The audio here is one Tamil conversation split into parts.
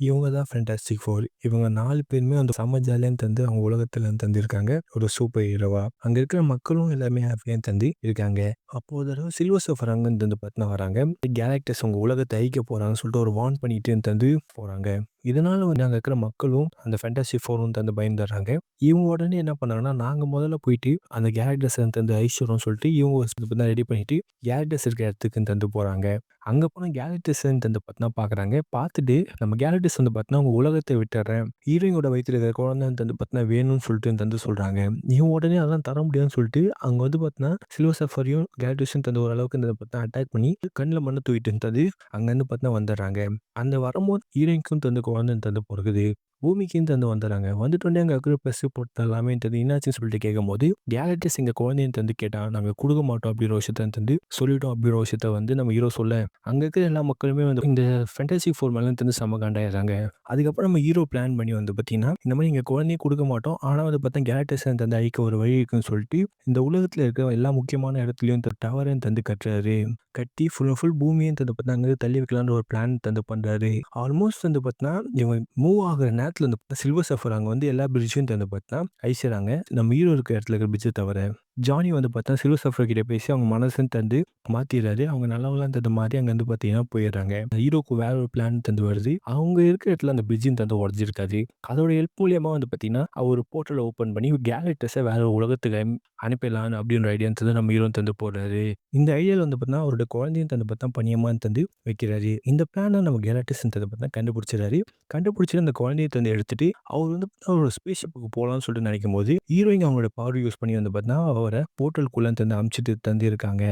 இவங்க தான் ஃபேண்டாஸ்டிக் ஃபோர். இவங்க நாலு பேருமே அந்த செம்ம ஜாலியா தந்து அவங்க உலகத்துல தந்திருக்காங்க. ஒரு சூப்பர் ஹீரோவா. அங்க இருக்கிற மக்களும் எல்லாமே ஹாப்பியாக தந்து இருக்காங்க. அப்போ தடவை சில்வர் சர்ஃபர் அங்கருந்து வந்து பார்த்தினா வராங்க. கேரக்டர்ஸ் உங்க உலகத்தை ஐக்க போறாங்கன்னு சொல்லிட்டு ஒரு வார்ன் பண்ணிட்டு தந்து போறாங்க. இதனால வந்து அங்க இருக்கிற மக்களும் அந்த ஃபேண்டாஸ்டிக் வந்து தந்து பயந்துடுறாங்க. இவங்க உடனே என்ன பண்ணாங்கன்னா, நாங்க முதல்ல போயிட்டு அந்த கேரக்டர்ஸ் தந்து ஐஸ்வரம் சொல்லிட்டு இவங்க ரெடி பண்ணிட்டு கேரக்டர்ஸ் இருக்கிற இடத்துக்கு தந்து போறாங்க. அங்க போனா கேலக்டஸ் தந்து பார்த்தீங்கன்னா பார்க்குறாங்க. பார்த்துட்டு நம்ம கேரக்டர்ஸ் வந்து பார்த்தீங்கன்னா உங்க உலகத்த விட்டுடுறேன். ஹீரோயினோட வயித்துல இருக்கிற குழந்தை தந்து பார்த்தீங்கன்னா வேணும்னு சொல்லிட்டு தந்து சொல்றாங்க. இவங்க உடனே அதெல்லாம் தர முடியாதுன்னு சொல்லிட்டு அங்க வந்து பார்த்தீங்கன்னா சில்வர் சஃபரையும் கேலக்டஸையும் தந்து ஓரளவுக்கு இந்த பார்த்தீங்கன்னா அட்டாக் பண்ணி கண்ணில் மண்ண தூவிட்டு தந்து அங்கேருந்து பார்த்தீங்கன்னா வந்துடுறாங்க. அந்த வரும்போது ஹீரோயினுக்கும் தந்து குழந்தை தந்து பொறக்குது. பூமிக்குன்னு தந்து வந்துடுறாங்க. வந்துட்டோடனே அங்கே இருக்கிற ப்ளஸ் போட்டு எல்லாமே தந்து என்னாச்சுன்னு சொல்லிட்டு கேட்கும்போது கேலக்டஸ் எங்கள் குழந்தைய தந்து கேட்டால் நாங்கள் கொடுக்க மாட்டோம் அப்படிங்கிற விஷயத்த தந்து சொல்லிட்டோம் அப்படிங்கிற விஷயத்த வந்து நம்ம ஹீரோ சொல்ல அங்கே இருக்கிற எல்லா மக்களுமே வந்து இந்த ஃபென்டாசி ஃபோர் மேலே தந்து செம்ம காண்டாயிடுறாங்க. அதுக்கப்புறம் நம்ம ஹீரோ பிளான் பண்ணி வந்து பார்த்தீங்கன்னா இந்த மாதிரி எங்கள் குழந்தைய கொடுக்க மாட்டோம். ஆனால் வந்து பார்த்தா கேலக்டஸ தந்து அழிக்க ஒரு வழி இருக்குன்னு சொல்லிட்டு இந்த உலகத்தில் இருக்கிற எல்லா முக்கியமான இடத்துலயும் டவரையும் தந்து கட்டுறாரு. கட்டி ஃபுல் அண்ட் ஃபுல் பூமியும் தந்து பார்த்தா அங்கே தள்ளி வைக்கலான்ற ஒரு பிளான் தந்து பண்ணுறாரு ஆல்மோஸ்ட் வந்து பார்த்தீங்கன்னா இவங்க மூவ் ஆகுற நேரத்துல இந்த சில்வர் சஃபர் அங்க வந்து எல்லா பிரிட்ஜும் திறந்து பார்த்தீங்கன்னா அழிச்சிடுறாங்க. நம்ம ஹீரோ இருக்கிற இடத்துல இருக்கிற பிரிட்ஜ தவிர. ஜானி வந்து பார்த்தா சிறு சர்ஃபர் கிட்ட பேசி அவங்க மனசுன்னு தந்து மாத்திடுறாரு. அவங்க நல்லாவெல்லாம் தந்த மாதிரி அங்கே வந்து பார்த்தீங்கன்னா போயிடுறாங்க. ஹீரோக்கு வேற ஒரு பிளான் தந்து வருது. அவங்க இருக்கிற இடத்துல அந்த பிரிட்ஜும் தந்து உடஞ்சிருக்காது அதோட ஹெல்ப் மூலியமாக வந்து பார்த்தீங்கன்னா அவர் போர்ட்டலை ஓப்பன் பண்ணி கேலக்டஸ வேற ஒரு உலகத்துக்கு அனுப்பிடலான்னு அப்படின்ற ஐடியா தந்து நம்ம ஹீரோ தந்து போடுறாரு. இந்த ஐடியாவில் வந்து பார்த்தீங்கன்னா அவரோட குழந்தையும் தந்து பார்த்தா பணியமா தந்து வைக்கிறாரு. இந்த பிளானை நம்ம கேலக்டஸ் தந்து பார்த்தா கண்டுபிடிச்சிடுறாரு. கண்டுபிடிச்சிட்டு அந்த குழந்தைய தந்து எடுத்துட்டு அவர் வந்து ஒரு ஸ்பேஸ் ஷிப்புக்கு போகலாம்னு சொல்லிட்டு நினைக்கும்போது ஹீரோயின் அவங்களோட பவர் யூஸ் பண்ணி வந்து பார்த்தீங்கன்னா அவரை போர்ட்டலுக்குள்ள தந்து அனுப்பிச்சுட்டு தந்திருக்காங்க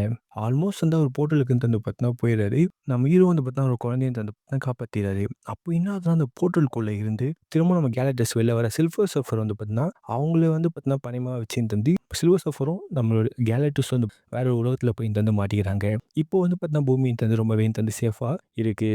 ஆல்மோஸ்ட் வந்து அவர் போர்ட்டலுக்கு தந்து பார்த்தினா போயிடுறாரு. நம்ம ஹீரோ வந்து பார்த்தா ஒரு குழந்தைய தந்து பார்த்தா காப்பாத்திறாரு. அப்போ என்ன அந்த போர்ட்டலுக்குள்ள இருந்து திரும்ப நம்ம கேலக்டஸ் வெளில வர சில்வர் சஃபர் வந்து பார்த்தீங்கன்னா அவங்கள வந்து பார்த்தினா பணியமா வச்சு தந்து சில்வர் சஃபரும் நம்மளோட கேலக்டஸ் வந்து வேற ஒரு போய் தந்து மாட்டிக்கிறாங்க. இப்போ வந்து பார்த்தினா பூமியின் தந்து ரொம்பவே தந்து சேஃபாக இருக்கு.